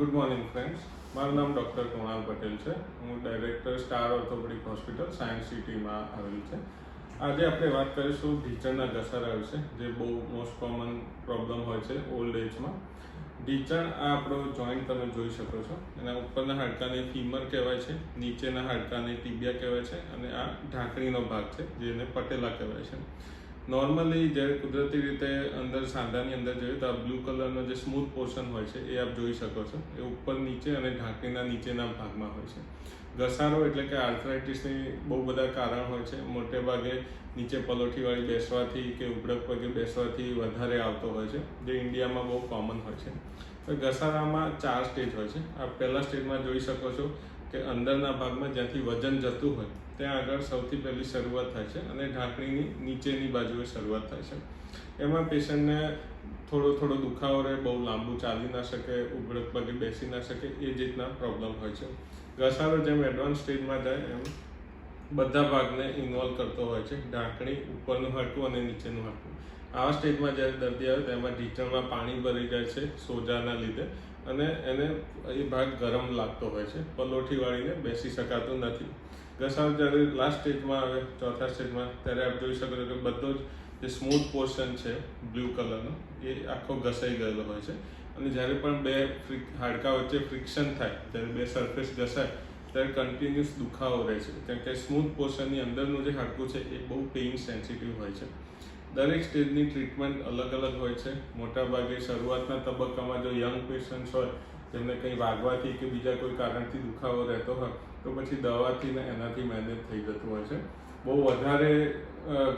Good morning friends મારું નામ doctor Krunal Patel છે. હું director star orthopaedic hospital science સિટીમાં આવેલી છે. આજે આપણે વાત કરીશું ઢીચણના ઘસારા વિશે, જે બહુ મોસ્ટ કોમન પ્રોબ્લેમ હોય છે ઓલ્ડ એજમાં ઢીચણ આ આપણો જોઈન્ટ તમે જોઈ શકો છો. એના ઉપરના હાડકાને ફીમર કહેવાય છે, નીચેના હાડકાને ટીબિયા કહેવાય છે, અને આ ઢાંકણીનો ભાગ છે, જેને પટેલા કહેવાય છે. નોર્મલી જ્યારે કુદરતી રીતે અંદર સાંધાની અંદર જોઈએ તો આ બ્લુ કલરનો જે સ્મૂથ પોર્શન હોય છે એ આપ જોઈ શકો છો. એ ઉપર નીચે અને ઢાંકણીના નીચેના ભાગમાં હોય છે. ઘસારો એટલે કે આર્થરાઇટિસની બહુ બધા કારણ હોય છે. મોટે ભાગે નીચે પલોઠીવાળી બેસવાથી કે ઉપડક પગે બેસવાથી વધારે આવતો હોય છે, જે ઇન્ડિયામાં બહુ કોમન હોય છે. તો ઘસારામાં ચાર સ્ટેજ હોય છે. આપ પહેલા સ્ટેજમાં જોઈ શકો છો કે અંદરના ભાગમાં જ્યાંથી વજન જતું હોય, ત્યાં આગળ સૌથી પહેલી શરૂઆત થાય છે અને ઢાંકણીની નીચેની બાજુએ શરૂઆત થાય છે. એમાં પેશન્ટને થોડો થોડો દુખાવો રહે, બહુ લાંબુ ચાલી ના શકે ઉઘડક પગે બેસી ના શકે, એ જ રીતના પ્રોબ્લેમ હોય છે. ઘસારો જેમ એડવાન્સ સ્ટેજમાં જાય, એમ બધા ભાગને ઇન્વોલ્વ કરતો હોય છે. ઢાંકણી ઉપરનું હાડકું અને નીચેનું હાડકું. આવા સ્ટેજમાં જ્યારે દર્દી આવે તો એમાં ઢીંચણમાં પાણી ભરી જાય છે સોજાના લીધે અને એને એ ભાગ ગરમ લાગતો હોય છે. પલોઠી વાળીને બેસી શકાતું નથી. ઘસારો જ્યારે લાસ્ટ સ્ટેજમાં આવે, ચોથા સ્ટેજમાં ત્યારે આપ જોઈ શકો કે બધો જ જે સ્મૂથ પોર્શન છે બ્લુ કલરનો એ આખો ઘસાઈ ગયેલો હોય છે. અને જ્યારે પણ બે ફ્રિક હાડકા વચ્ચે ફ્રિક્શન થાય ત્યારે બે સરફેસ ઘસાય, ત્યારે કન્ટિન્યુઅસ દુખાવો રહે છે. કેમ કે સ્મૂથ પોર્શનની અંદરનું જે હાડકું છે, એ બહુ પેઇન સેન્સિટિવ હોય છે. દરેક સ્ટેજની ટ્રીટમેન્ટ અલગ અલગ હોય છે. મોટાભાગે શરૂઆતના તબક્કામાં જો યંગ પેશન્ટ્સ હોય જેમને કંઈ વાગવાથી કે બીજા કોઈ કારણથી દુખાવો રહેતો હોય, તો પછી દવાથી ને એનાથી મેનેજ થઈ જતું હોય છે. બહુ વધારે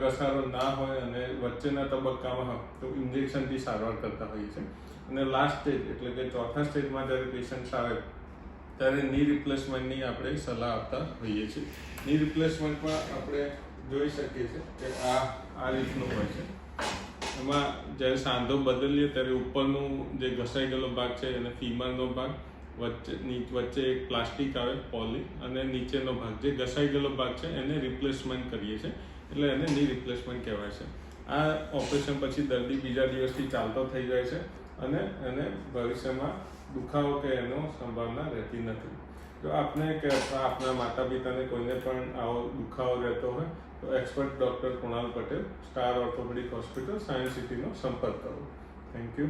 ઘસારો ના હોય અને વચ્ચેના તબક્કામાં હોય, તો ઇન્જેક્શનથી સારવાર કરતા હોઈએ છે અને લાસ્ટ સ્ટેજ એટલે કે ચોથા સ્ટેજમાં જ્યારે પેશન્ટ્સ આવે, ત્યારે ની રિપ્લેસમેન્ટની આપણે સલાહ આપતા હોઈએ છીએ. ની રિપ્લેસમેન્ટમાં આપણે જોઈ શકીએ છીએ કે આ આ રીતનું હોય છે. એમાં જ્યારે સાંધો બદલીએ ત્યારે ઉપરનું જે ઘસાઈ ગયેલો ભાગ છે એને ફીમરનો ભાગ વચ્ચે વચ્ચે એક પ્લાસ્ટિક આવે, પોલી, અને નીચેનો ભાગ. જે ઘસાઈ ગયેલો ભાગ છે એને રિપ્લેસમેન્ટ કરીએ છીએ. એટલે એને ની રિપ્લેસમેન્ટ કહેવાય છે. આ ઓપરેશન પછી દર્દી બીજા દિવસથી ચાલતો થઈ જાય છે અને એને ભવિષ્યમાં દુખાવો કે એનો સંભાવના રહેતી નથી. જો આપને કે આપના માતા પિતાને કોઈને પણ આવો દુખાવો રહેતો હોય, તો expert doctor Kunal Patel, star orthopaedic hospital, science સિટીનો સંપર્ક કરો. Thank you.